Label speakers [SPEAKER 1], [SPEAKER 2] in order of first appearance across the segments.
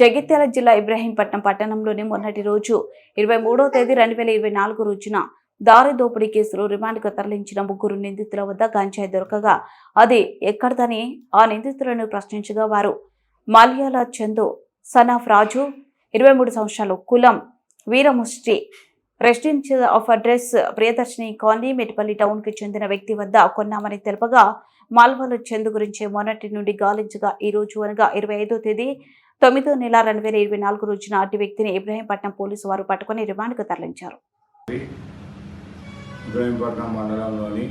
[SPEAKER 1] జగిత్యాల జిల్లా ఇబ్రహీంపట్నం పట్టణంలోని మొన్నటి రోజు ఇరవై మూడో తేదీ రెండు వేల ఇరవై నాలుగు రోజున దారి దోపిడీ కేసులో రిమాండ్కు తరలించిన ముగ్గురు నిందితుల వద్ద గంజాయి దొరకగా అది ఎక్కడదని ఆ నిందితులను ప్రశ్నించగా వారు మాల్యాల చందు సనాఫ్ రాజు ఇరవై మూడు సంవత్సరాలు కులం Veeramushti residential of address Priyadarshini colony Metpalli టౌన్కి చెందిన వ్యక్తి వద్ద కొన్నామని తెలుపగా మాల్వాల చందు గురించి మొన్నటి నుండి గాలించగా ఈ రోజు అనగా ఇరవై ఐదో తేదీ తొమ్మిదో నెల రెండు వేల ఇరవై నాలుగు రోజున అటు వ్యక్తిని ఇబ్రాహీంపట్నం పోలీసు వారు పట్టుకుని రిమాండ్కు తరలించారు.
[SPEAKER 2] ఇబ్రాహీంపట్నం మండలంలోని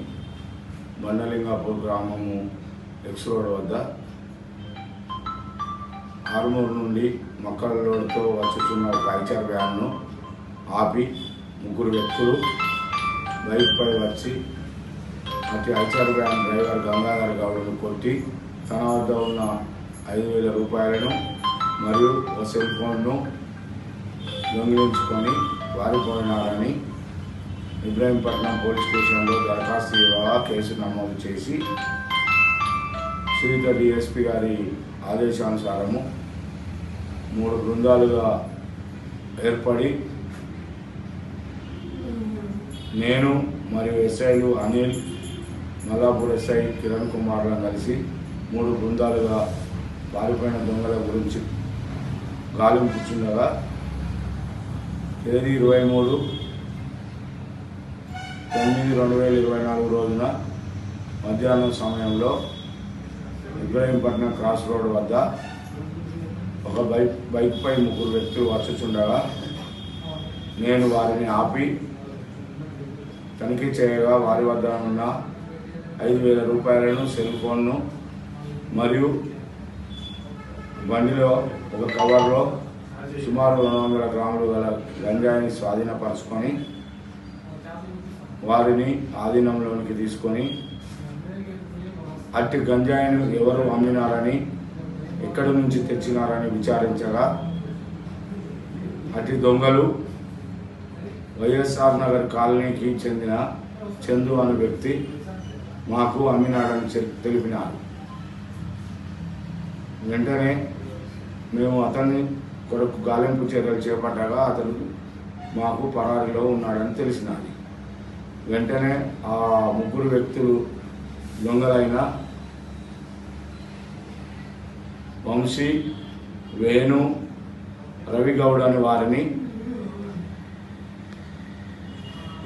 [SPEAKER 2] బండలింగాపూర్ గ్రామము ఎక్స్ రోడ్ వద్ద ఆరుమూరు నుండి మొక్కల లోడ్తో వచ్చుతున్న ఫ్రాక్చర్ వ్యాన్ను ఆపి ముగ్గురు వ్యక్తులు బైక్పై వచ్చి అటు ఐచర్ వ్యాన్ డ్రైవర్ గంగాధర్ గౌడ్ను కొట్టి తన వద్ద ఉన్న ఐదు వేల రూపాయలను మరియు సెల్ ఫోన్ను దొంగిలించుకొని పారిపోయినారని ఇబ్రాహీంపట్నం పోలీస్ స్టేషన్లో దరఖాస్తు ఇవ్వగా కేసు నమోదు చేసి శ్రీధర్ డిఎస్పి గారి ఆదేశానుసారము మూడు బృందాలుగా ఏర్పడి నేను మరియు ఎస్ఐలు అనిల్ మల్లాపూర్ ఎస్ఐ కిరణ్ కుమార్లను కలిసి మూడు బృందాలుగా పారిపోయిన దొంగల గురించి గాలింపుచుండగా తేదీ ఇరవై మూడు. తొమ్మిది రెండు వేల ఇరవై నాలుగు రోజున మధ్యాహ్నం సమయంలో ఇబ్రహీంపట్నం క్రాస్ రోడ్ వద్ద ఒక బైక్ బైక్పై ముగ్గురు వ్యక్తులు వచ్చుచుండగా నేను వారిని ఆపి తనిఖీ చేయగా వారి వద్ద ఉన్న ఐదు వేల రూపాయలను సెల్ ఫోన్ను మరియు బండిలో ఒక కవర్లో సుమారు రెండు వందల గ్రాములు గల గంజాయిని స్వాధీనపరచుకొని వారిని ఆధీనంలోనికి తీసుకొని అట్టి గంజాయిని ఎవరు అమ్మినారని ఎక్కడి నుంచి తెచ్చినారని విచారించగా అట్టి దొంగలు వైఎస్ఆర్ నగర్ కాలనీకి చెందిన చందు అనే వ్యక్తి మాకు అమ్మినాడని తెలిపినారు. వెంటనే మేము అతన్ని కొరకు గాలింపు చర్యలు చేపట్టగా అతను మాకు పరారీలో ఉన్నాడని తెలిసినది. వెంటనే ఆ ముగ్గురు వ్యక్తులు దొంగలైన వంశీ వేణు రవిగౌడ్ అని వారిని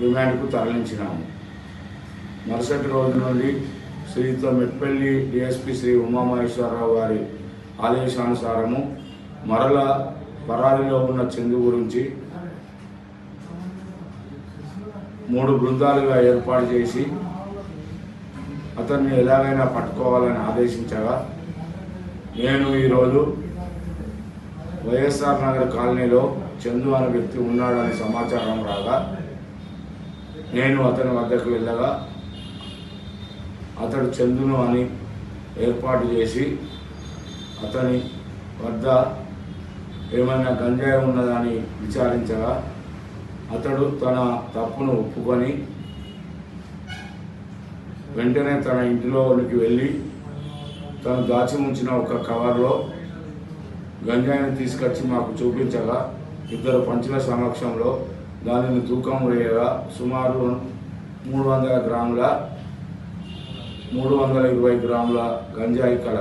[SPEAKER 2] రిమాండ్కు తరలించినాము. మరుసటి రోజు నుండి శ్రీతో మెట్పల్లి డిఎస్పి శ్రీ ఉమామహేశ్వరరావు గారి ఆదేశానుసారము మరల పరారిలో ఉన్న చందు గురించి మూడు బృందాలుగా ఏర్పాటు చేసి అతన్ని ఎలాగైనా పట్టుకోవాలని ఆదేశించగా నేను ఈరోజు వైఎస్ఆర్ నగర్ కాలనీలో చందు అనే వ్యక్తి ఉన్నాడని సమాచారం రాగా నేను అతని వద్దకు వెళ్ళగా అతడు చందును అని ఏర్పాటు చేసి అతని వద్ద ఏమైనా గంజాయి ఉన్నదని విచారించగా అతడు తన తప్పును ఒప్పుకొని వెంటనే తన ఇంటిలోనికి వెళ్ళి తను దాచి ఉంచిన ఒక కవర్లో గంజాయిని తీసుకొచ్చి మాకు చూపించగా ఇద్దరు పంచుల సమక్షంలో దానిని తూకం వేయగా సుమారు మూడు వందల గ్రాముల మూడు వందల ఇరవై గ్రాముల గంజాయి కల